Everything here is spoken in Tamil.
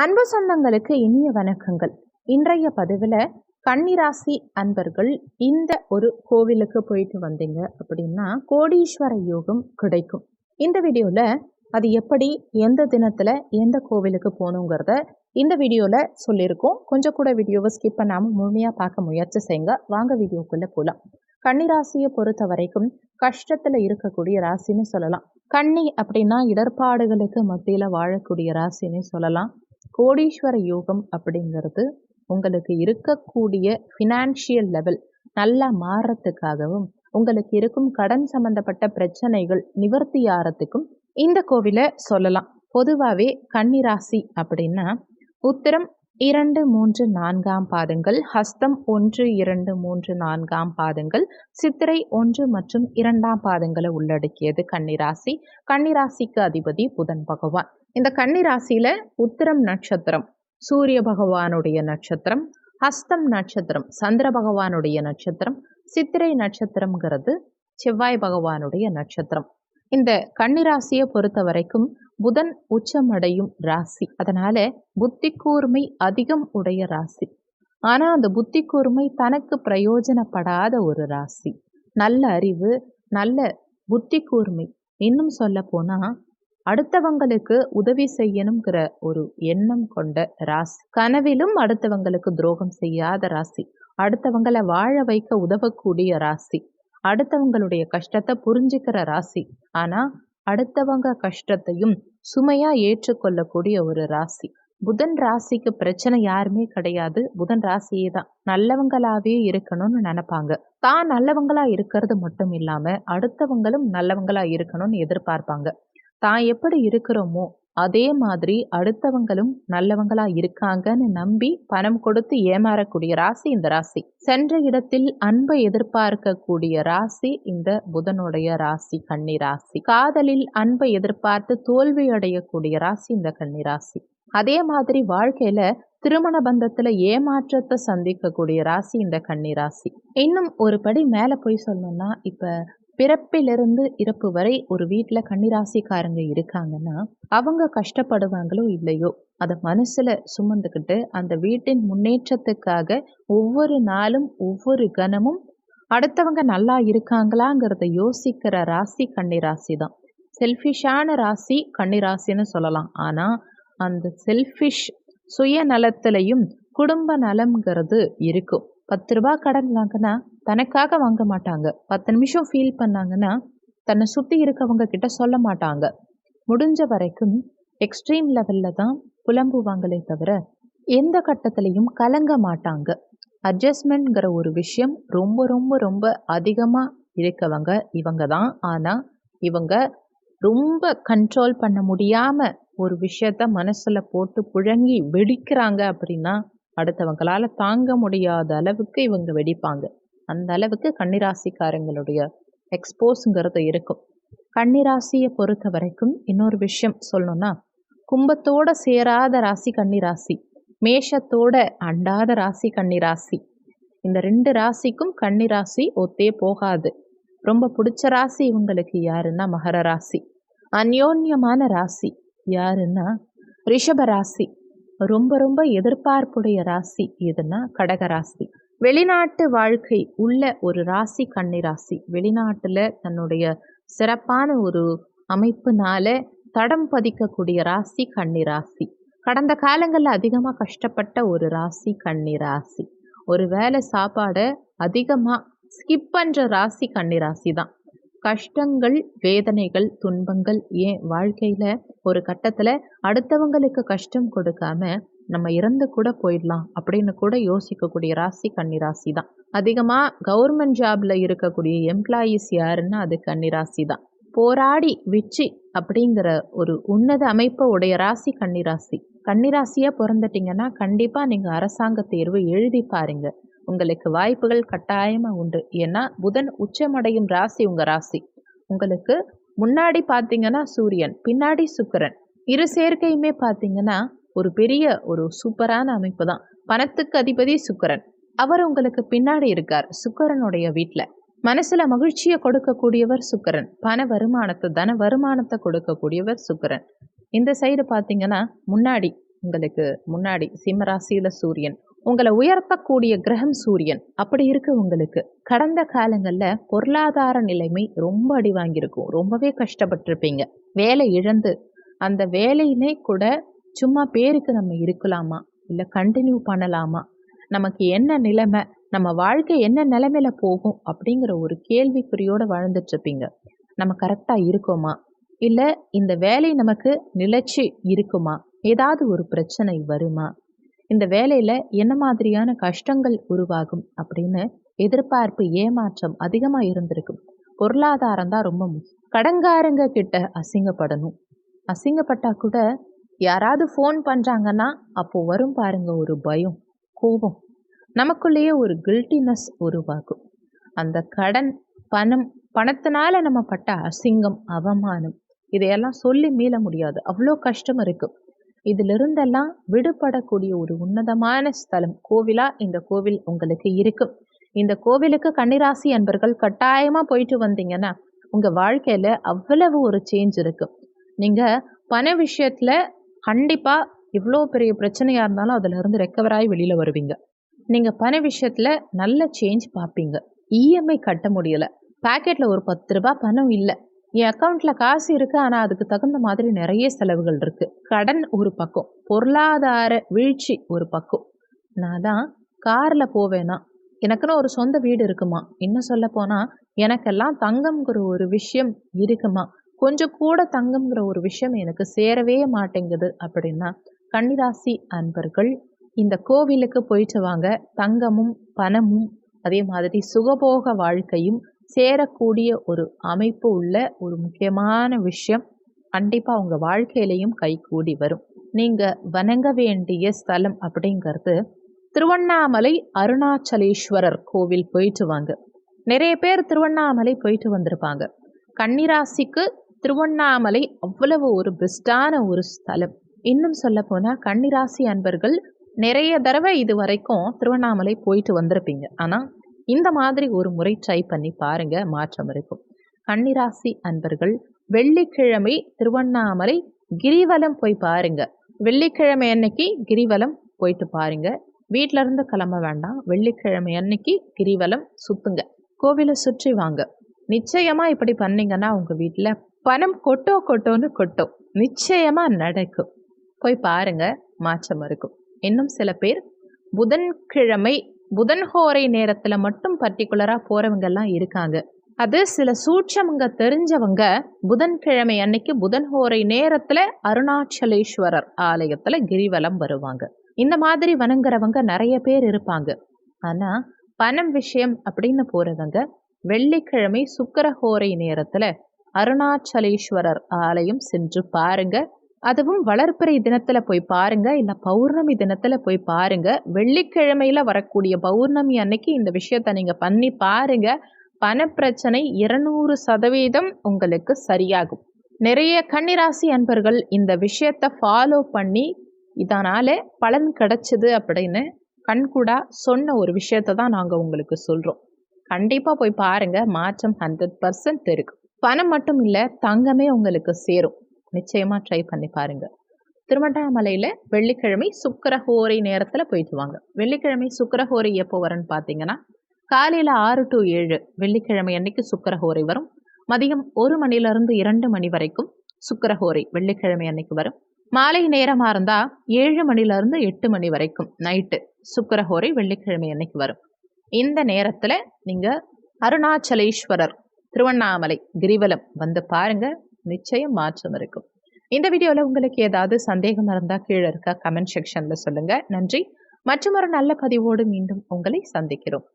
அன்பு சொந்தங்களுக்கு இனிய வணக்கங்கள். இன்றைய பதிவில் கன்னிராசி அன்பர்கள் இந்த ஒரு கோவிலுக்கு போயிட்டு வந்தீங்க அப்படின்னா கோடீஸ்வர யோகம் கிடைக்கும். இந்த வீடியோவில் அது எப்படி எந்த தினத்தில் எந்த கோவிலுக்கு போகணுங்கிறத இந்த வீடியோவில் சொல்லியிருக்கோம். கொஞ்சம் கூட வீடியோவை ஸ்கிப் பண்ணாமல் முழுமையாக பார்க்க முயற்சி செய்யுங்க. வாங்க வீடியோக்குள்ளே போகலாம் கன்னிராசியை பொறுத்த வரைக்கும் கஷ்டத்தில் இருக்கக்கூடிய ராசின்னு சொல்லலாம். கன்னி அப்படின்னா இடர்பாடுகளுக்கு மத்தியில் வாழக்கூடிய ராசின்னு சொல்லலாம். கோடீஸ்வர யோகம் அப்படிங்கிறது உங்களுக்கு இருக்கக்கூடிய ஃபினான்ஷியல் லெவல் நல்லா மாறுறதுக்காகவும் உங்களுக்கு இருக்கும் கடன் சம்பந்தப்பட்ட பிரச்சனைகள் நிவர்த்தி ஆகிறதுக்கும் இந்த கோவிலை சொல்லலாம். பொதுவாகவே கன்னிராசி அப்படின்னா உத்திரம் இரண்டு மூன்று நான்காம் பாதங்கள் ஹஸ்தம் ஒன்று இரண்டு மூன்று நான்காம் பாதங்கள் சித்திரை ஒன்று மற்றும் இரண்டாம் பாதங்களை உள்ளடக்கியது கன்னிராசி. கன்னிராசிக்கு அதிபதி புதன் பகவான். இந்த கன்னிராசியில உத்திரம் நட்சத்திரம் சூரிய பகவானுடைய நட்சத்திரம் ஹஸ்தம் நட்சத்திரம் சந்திர பகவானுடைய நட்சத்திரம் சித்திரை நட்சத்திரம்ங்கிறது செவ்வாய் பகவானுடைய நட்சத்திரம். இந்த கன்னிராசியை பொறுத்த வரைக்கும் புதன் உச்சமடையும் ராசி. அதனால புத்தி கூர்மை அதிகம் உடைய ராசி. ஆனால் அந்த புத்தி கூர்மை தனக்கு பிரயோஜனப்படாத ஒரு ராசி. நல்ல அறிவு நல்ல புத்தி கூர்மை இன்னும் சொல்ல போனால் அடுத்தவங்களுக்கு உதவி செய்யணுங்கிற ஒரு எண்ணம் கொண்ட ராசி. கனவிலும் அடுத்தவங்களுக்கு துரோகம் செய்யாத ராசி. அடுத்தவங்களை வாழ வைக்க உதவக்கூடிய ராசி. அடுத்தவங்களுடைய கஷ்டத்தை புரிஞ்சுக்கிற ராசி. ஆனா அடுத்தவங்க கஷ்டத்தையும் சுமையா ஏற்றுக்கொள்ளக்கூடிய ஒரு ராசி. புதன் ராசிக்கு பிரச்சனை யாருமே கிடையாது. புதன் ராசியே தான். நல்லவங்களாவே இருக்கணும்னு நினைப்பாங்க. தான் நல்லவங்களா இருக்கிறது மட்டும் இல்லாம அடுத்தவங்களும் நல்லவங்களா இருக்கணும்னு எதிர்பார்ப்பாங்க. தான் எப்படி இருக்கிறோமோ அதே மாதிரி அடுத்தவங்களும் நல்லவங்களா இருக்காங்கன்னு நம்பி பணம் கொடுத்து ஏமாறக்கூடிய ராசி இந்த ராசி. சென்ற இடத்தில் அன்பை எதிர்பார்க்கக்கூடிய ராசி இந்த புதனுடைய ராசி கன்னி ராசி. காதலில் அன்பை எதிர்பார்த்து தோல்வி அடையக்கூடிய ராசி இந்த கன்னி ராசி. அதே மாதிரி வாழ்க்கையில திருமண பந்தத்துல ஏமாற்றத்தை சந்திக்கக்கூடிய ராசி இந்த கன்னி ராசி. இன்னும் ஒரு படி மேல போய் சொல்லணும்னா இப்ப பிறப்பிலிருந்து இறப்பு வரை ஒரு வீட்டில் கன்னிராசிக்காரங்க இருக்காங்கன்னா அவங்க கஷ்டப்படுவாங்களோ இல்லையோ அதை மனசில் சுமந்துக்கிட்டு அந்த வீட்டின் முன்னேற்றத்துக்காக ஒவ்வொரு நாளும் ஒவ்வொரு கணமும் அடுத்தவங்க நல்லா இருக்காங்களாங்கிறத யோசிக்கிற ராசி கன்னிராசி தான் செல்ஃபிஷான ராசி கன்னிராசின்னு சொல்லலாம். ஆனால் அந்த செல்ஃபிஷ் சுயநலத்திலையும் குடும்ப நலம்ங்கிறது இருக்கும். பத்து ரூபா கடன் வாங்கினா தனக்காக வாங்க மாட்டாங்க. பத்து நிமிஷம் ஃபீல் பண்ணாங்கன்னா தன்னை சுற்றி இருக்கவங்க கிட்ட சொல்ல மாட்டாங்க. முடிஞ்ச வரைக்கும் எக்ஸ்ட்ரீம் லெவலில் தான் புலம்புவாங்களே தவிர எந்த கட்டத்துலையும் கலங்க மாட்டாங்க. அட்ஜஸ்ட்மெண்ட்ங்கிற ஒரு விஷயம் ரொம்ப ரொம்ப ரொம்ப அதிகமாக இருக்கவங்க இவங்க தான். ஆனால் இவங்க ரொம்ப கண்ட்ரோல் பண்ண முடியாமல் ஒரு விஷயத்த மனசில் போட்டு புழங்கி வெடிக்கிறாங்க அப்படின்னா அடுத்தவங்களால் தாங்க முடியாத அளவுக்கு இவங்க வெடிப்பாங்க. அந்த அளவுக்கு கன்னிராசிக்காரங்களுடைய எக்ஸ்போஸுங்கிறது இருக்கும். கன்னிராசியை பொறுத்த வரைக்கும் இன்னொரு விஷயம் சொல்லணும்னா கும்பத்தோட சேராத ராசி கன்னிராசி மேஷத்தோட அண்டாத ராசி கன்னிராசி இந்த ரெண்டு ராசிக்கும் கன்னிராசி ஒத்தே போகாது. ரொம்ப பிடிச்ச ராசி இவங்களுக்கு யாருன்னா மகர ராசி. அந்யோன்யமான ராசி யாருன்னா ரிஷப ராசி. ரொம்ப ரொம்ப எதிர்பார்ப்புடைய ராசி எதுன்னா கடக ராசி. வெளிநாட்டு வாழ்க்கை உள்ள ஒரு ராசி கன்னிராசி வெளிநாட்டில் தன்னுடைய சிறப்பான ஒரு அமைப்புனால தடம் பதிக்கக்கூடிய ராசி கன்னிராசி கடந்த காலங்களில் அதிகமாக கஷ்டப்பட்ட ஒரு ராசி கன்னிராசி ஒரு வேலை சாப்பாடை அதிகமாக ஸ்கிப் பண்ணுற ராசி கன்னிராசி தான். கஷ்டங்கள் வேதனைகள் துன்பங்கள் ஏன் வாழ்க்கையில் ஒரு கட்டத்தில் அடுத்தவங்களுக்கு கஷ்டம் கொடுக்காம நம்ம இறந்து கூட போயிடலாம் அப்படின்னு கூட யோசிக்கக்கூடிய ராசி கன்னிராசி தான். அதிகமாக கவர்மெண்ட் ஜாப்ல இருக்கக்கூடிய எம்ப்ளாயீஸ் யாருன்னா அது கன்னிராசி தான். போராடி விச்சு அப்படிங்கிற ஒரு உன்னத அமைப்பை உடைய ராசி கன்னிராசி. கன்னிராசியாக பிறந்துட்டிங்கன்னா கண்டிப்பாக நீங்கள் அரசாங்க தேர்வு எழுதி பாருங்க. உங்களுக்கு வாய்ப்புகள் கட்டாயமாக உண்டு. ஏன்னா புதன் உச்சமடையும் ராசி உங்கள் ராசி. உங்களுக்கு முன்னாடி பார்த்தீங்கன்னா சூரியன் பின்னாடி சுக்கரன். இரு சேர்க்கையுமே பார்த்தீங்கன்னா ஒரு பெரிய ஒரு சூப்பரான அமைப்பு தான். பணத்துக்கு அதிபதி சுக்கரன். அவர் உங்களுக்கு பின்னாடி இருக்கார் சுக்கரனுடைய வீட்டில் மனசில் மகிழ்ச்சியை கொடுக்கக்கூடியவர் சுக்கரன். பண வருமானத்தை தன வருமானத்தை கொடுக்கக்கூடியவர் சுக்கரன். இந்த சைடு பார்த்தீங்கன்னா முன்னாடி உங்களுக்கு முன்னாடி சிம்மராசியில சூரியன். உங்களை உயர்த்தக்கூடிய கிரகம் சூரியன். அப்படி இருக்கு உங்களுக்கு. கடந்த காலங்களில் பொருளாதார நிலைமை ரொம்ப அடி வாங்கியிருக்கும். ரொம்பவே கஷ்டப்பட்டிருப்பீங்க. வேலை இழந்து அந்த வேலையிலே கூட சும்மா பேருக்கு நம்ம இருக்கலாமா? இல்லை கண்டினியூ பண்ணலாமா? நமக்கு என்ன நிலைமை? நம்ம வாழ்க்கை என்ன நிலைமையில போகும்? அப்படிங்கிற ஒரு கேள்விக்குறியோடு வாழ்ந்துட்டுருப்பீங்க நம்ம கரெக்டாக இருக்கோமா? இல்லை இந்த வேலை நமக்கு நிலச்சி இருக்குமா? ஏதாவது ஒரு பிரச்சனை வருமா? இந்த வேலையில் என்ன மாதிரியான கஷ்டங்கள் உருவாகும்? அப்படின்னு எதிர்பார்ப்பு ஏமாற்றம் அதிகமாக இருந்திருக்கும் பொருளாதாரம் தான் ரொம்ப முக்கியம். கடங்காரங்க கிட்ட அசிங்கப்படணும். அசிங்கப்பட்டா கூட யாராவது ஃபோன் பண்ணுறாங்கன்னா அப்போ வரும் பாருங்க ஒரு பயம் கோபம். நமக்குள்ளேயே ஒரு கில்ட்டினஸ் உருவாகும். அந்த கடன் பணம் பணத்தினால நம்ம பட்ட அசிங்கம் அவமானம் இதையெல்லாம் சொல்லி மீள முடியாது. அவ்வளோ கஷ்டம் இருக்கும் இதிலிருந்தெல்லாம் விடுபடக்கூடிய ஒரு உன்னதமான ஸ்தலம் கோவிலா? இந்த கோவில் உங்களுக்கு இருக்கும். இந்த கோவிலுக்கு கன்னிராசி அன்பர்கள் கட்டாயமாக போயிட்டு வந்தீங்கன்னா உங்கள் வாழ்க்கையில் அவ்வளவு ஒரு சேஞ்ச் இருக்கும் நீங்கள் பண விஷயத்தில் கண்டிப்பாக இவ்வளோ பெரிய பிரச்சனையாக இருந்தாலும் அதிலிருந்து ரெக்கவர் ஆகி வெளியில் வருவீங்க. நீங்கள் பண விஷயத்தில் நல்ல சேஞ்ச் பார்ப்பீங்க. இஎம்ஐ கட்ட முடியலை. பேக்கெட்டில் ஒரு பத்து ரூபா பணம் இல்லை. என் அக்கௌண்ட்டில் காசு இருக்குது ஆனால் அதுக்கு தகுந்த மாதிரி நிறைய செலவுகள் இருக்குது கடன் ஒரு பக்கம் பொருளாதார வீழ்ச்சி ஒரு பக்கம். நான் தான் காரில் போவேனா? எனக்குன்னு ஒரு சொந்த வீடு இருக்குமா? இன்னும் சொல்ல போனால் எனக்கெல்லாம் தங்கம்ங்கிற ஒரு விஷயம் இருக்குமா? கொஞ்சம் கூட தங்கம்ங்கிற ஒரு விஷயம் எனக்கு சேரவே மாட்டேங்குது அப்படின்னா கன்னிராசி அன்பர்கள் இந்த கோவிலுக்கு போயிட்டு வாங்க. தங்கமும் பணமும் அதே மாதிரி சுகபோக வாழ்க்கையும் சேரக்கூடிய ஒரு அமைப்பு உள்ள ஒரு முக்கியமான விஷயம். கண்டிப்பாக உங்கள் வாழ்க்கையிலையும் கைகூடி வரும். நீங்கள் வணங்க வேண்டிய ஸ்தலம் அப்படிங்கிறது திருவண்ணாமலை அருணாச்சலேஸ்வரர் கோவில் போயிட்டு வாங்க. நிறைய பேர் திருவண்ணாமலை போயிட்டு வந்திருப்பாங்க. கன்னிராசிக்கு திருவண்ணாமலை அவ்வளவு ஒரு பெஸ்டான ஒரு ஸ்தலம். இன்னும் சொல்ல போனால் கன்னிராசி அன்பர்கள் நிறைய தடவை இது வரைக்கும் திருவண்ணாமலை போயிட்டு வந்திருப்பீங்க. ஆனால் இந்த மாதிரி ஒரு முறை ட்ரை பண்ணி பாருங்க மாற்றம் இருக்கும். கன்னிராசி அன்பர்கள் வெள்ளிக்கிழமை திருவண்ணாமலை கிரிவலம் போய் பாருங்க. வெள்ளிக்கிழமை அன்னைக்கு கிரிவலம் போயிட்டு பாருங்க. வீட்டில இருந்து கிளம்ப வேண்டாம். வெள்ளிக்கிழமை அன்னைக்கு கிரிவலம் சுத்துங்க. கோவிலை சுற்றி வாங்க. நிச்சயமா இப்படி பண்ணீங்கன்னா உங்க வீட்டில் பணம் கொட்டோ கொட்டோன்னு கொட்டும். நிச்சயமாக நடக்கும். போய் பாருங்க மாற்றம் இருக்கும். இன்னும் சில பேர் புதன்கிழமை புதன்ஹோரை நேரத்தில் மட்டும் பர்டிகுலராக போகிறவங்கெல்லாம் இருக்காங்க. அது சில சூட்சமங்க தெரிஞ்சவங்க புதன்கிழமை அன்னைக்கு புதன்ஹோரை நேரத்தில் அருணாச்சலேஸ்வரர் ஆலயத்தில் கிரிவலம் வருவாங்க. இந்த மாதிரி வணங்குறவங்க நிறைய பேர் இருப்பாங்க. ஆனால் பணம் விஷயம் அப்படின்னு போகிறவங்க வெள்ளிக்கிழமை சுக்கரஹோரை நேரத்தில் அருணாச்சலேஸ்வரர் ஆலயம் சென்று பாருங்க. அதுவும் வளர்ப்பிறை தினத்தில் போய் பாருங்க. இல்லை பௌர்ணமி தினத்தில் போய் பாருங்க. வெள்ளிக்கிழமையில் வரக்கூடிய பௌர்ணமி அன்னைக்கு இந்த விஷயத்தை நீங்கள் பண்ணி பாருங்க. பணப்பிரச்சனை இருநூறு சதவீதம் உங்களுக்கு சரியாகும். நிறைய கன்னிராசி அன்பர்கள் இந்த விஷயத்தை ஃபாலோ பண்ணி இதனால் பலன் கிடச்சிது அப்படின்னு கண்கூடா சொன்ன ஒரு விஷயத்தை தான் நாங்கள் உங்களுக்கு சொல்கிறோம் கண்டிப்பாக போய் பாருங்கள் மாற்றம் ஹண்ட்ரட் பர்சன்ட் இருக்குது பணம் மட்டும் இல்லை தங்கமே உங்களுக்கு சேரும். நிச்சயமாக ட்ரை பண்ணி பாருங்கள் திருவண்ணாமலையில் வெள்ளிக்கிழமை சுக்கரஹோரை நேரத்தில் போயிட்டு வாங்க. வெள்ளிக்கிழமை சுக்கரஹோரை எப்போ வரும்னு பார்த்தீங்கன்னா காலையில் ஆறு டு ஏழு வெள்ளிக்கிழமை அன்னைக்கு சுக்கரஹோரை வரும். மதியம் ஒரு மணிலிருந்து இரண்டு மணி வரைக்கும் சுக்கரஹோரை வெள்ளிக்கிழமை அன்னைக்கு வரும். மாலை நேரமாக இருந்தால் ஏழு மணிலேருந்து எட்டு மணி வரைக்கும் நைட்டு சுக்கரஹோரை வெள்ளிக்கிழமை அன்னைக்கு வரும். இந்த நேரத்தில் நீங்கள் அருணாச்சலேஸ்வரர் திருவண்ணாமலை கிரிவலம் வந்து பாருங்க நிச்சயம் மாற்றம் இருக்கும். இந்த வீடியோவில் உங்களுக்கு ஏதாவது சந்தேகம் இருந்தால் கீழே இருக்க கமெண்ட் செக்ஷனில் சொல்லுங்கள் நன்றி. மற்றும் ஒரு நல்ல பதிவோடு மீண்டும் உங்களை சந்திக்கிறோம்.